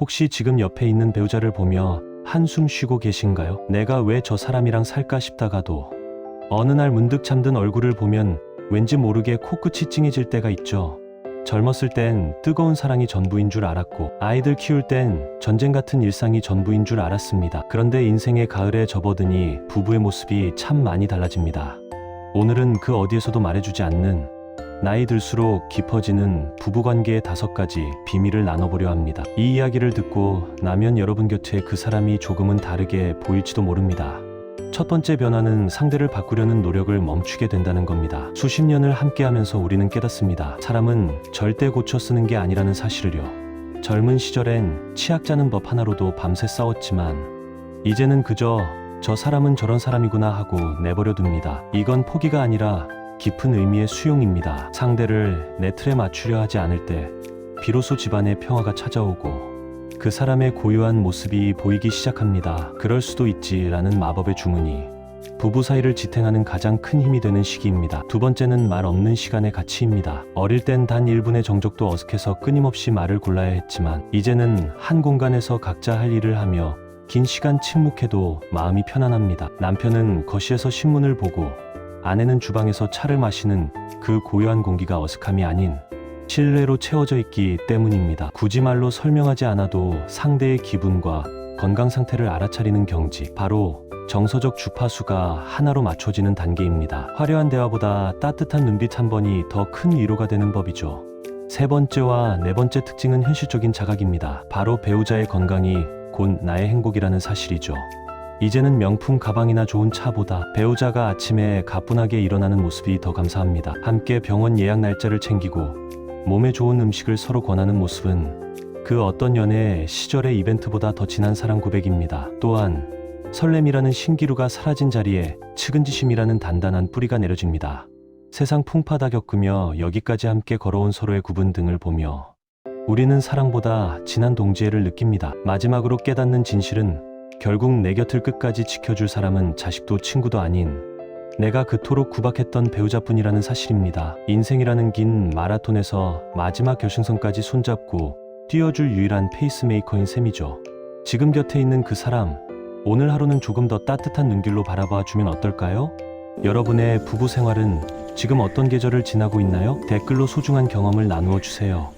혹시 지금 옆에 있는 배우자를 보며 한숨 쉬고 계신가요? 내가 왜 저 사람이랑 살까 싶다가도 어느 날 문득 잠든 얼굴을 보면 왠지 모르게 코끝이 찡해질 때가 있죠. 젊었을 땐 뜨거운 사랑이 전부인 줄 알았고 아이들 키울 땐 전쟁 같은 일상이 전부인 줄 알았습니다. 그런데 인생의 가을에 접어드니 부부의 모습이 참 많이 달라집니다. 오늘은 그 어디에서도 말해주지 않는 나이 들수록 깊어지는 부부관계의 다섯 가지 비밀을 나눠보려 합니다. 이 이야기를 듣고 나면 여러분 곁에 그 사람이 조금은 다르게 보일지도 모릅니다. 첫 번째 변화는 상대를 바꾸려는 노력을 멈추게 된다는 겁니다. 수십 년을 함께하면서 우리는 깨닫습니다. 사람은 절대 고쳐 쓰는 게 아니라는 사실을요. 젊은 시절엔 치약 짜는 법 하나로도 밤새 싸웠지만 이제는 그저 저 사람은 저런 사람이구나 하고 내버려 둡니다. 이건 포기가 아니라 깊은 의미의 수용입니다. 상대를 내 틀에 맞추려 하지 않을 때 비로소 집안의 평화가 찾아오고 그 사람의 고요한 모습이 보이기 시작합니다. 그럴 수도 있지라는 마법의 주문이 부부 사이를 지탱하는 가장 큰 힘이 되는 시기입니다. 두 번째는 말 없는 시간의 가치입니다. 어릴 땐 단 1분의 정적도 어색해서 끊임없이 말을 골라야 했지만 이제는 한 공간에서 각자 할 일을 하며 긴 시간 침묵해도 마음이 편안합니다. 남편은 거실에서 신문을 보고 아내는 주방에서 차를 마시는 그 고요한 공기가 어색함이 아닌 신뢰로 채워져 있기 때문입니다. 굳이 말로 설명하지 않아도 상대의 기분과 건강 상태를 알아차리는 경지. 바로 정서적 주파수가 하나로 맞춰지는 단계입니다. 화려한 대화보다 따뜻한 눈빛 한 번이 더 큰 위로가 되는 법이죠. 세 번째와 네 번째 특징은 현실적인 자각입니다. 바로 배우자의 건강이 곧 나의 행복이라는 사실이죠. 이제는 명품 가방이나 좋은 차보다 배우자가 아침에 가뿐하게 일어나는 모습이 더 감사합니다. 함께 병원 예약 날짜를 챙기고 몸에 좋은 음식을 서로 권하는 모습은 그 어떤 연애 시절의 이벤트보다 더 진한 사랑 고백입니다. 또한 설렘이라는 신기루가 사라진 자리에 측은지심이라는 단단한 뿌리가 내려집니다. 세상 풍파다 겪으며 여기까지 함께 걸어온 서로의 구분 등을 보며 우리는 사랑보다 진한 동지애를 느낍니다. 마지막으로 깨닫는 진실은 결국 내 곁을 끝까지 지켜줄 사람은 자식도 친구도 아닌 내가 그토록 구박했던 배우자뿐이라는 사실입니다. 인생이라는 긴 마라톤에서 마지막 결승선까지 손잡고 뛰어줄 유일한 페이스메이커인 셈이죠. 지금 곁에 있는 그 사람, 오늘 하루는 조금 더 따뜻한 눈길로 바라봐 주면 어떨까요? 여러분의 부부 생활은 지금 어떤 계절을 지나고 있나요? 댓글로 소중한 경험을 나누어 주세요.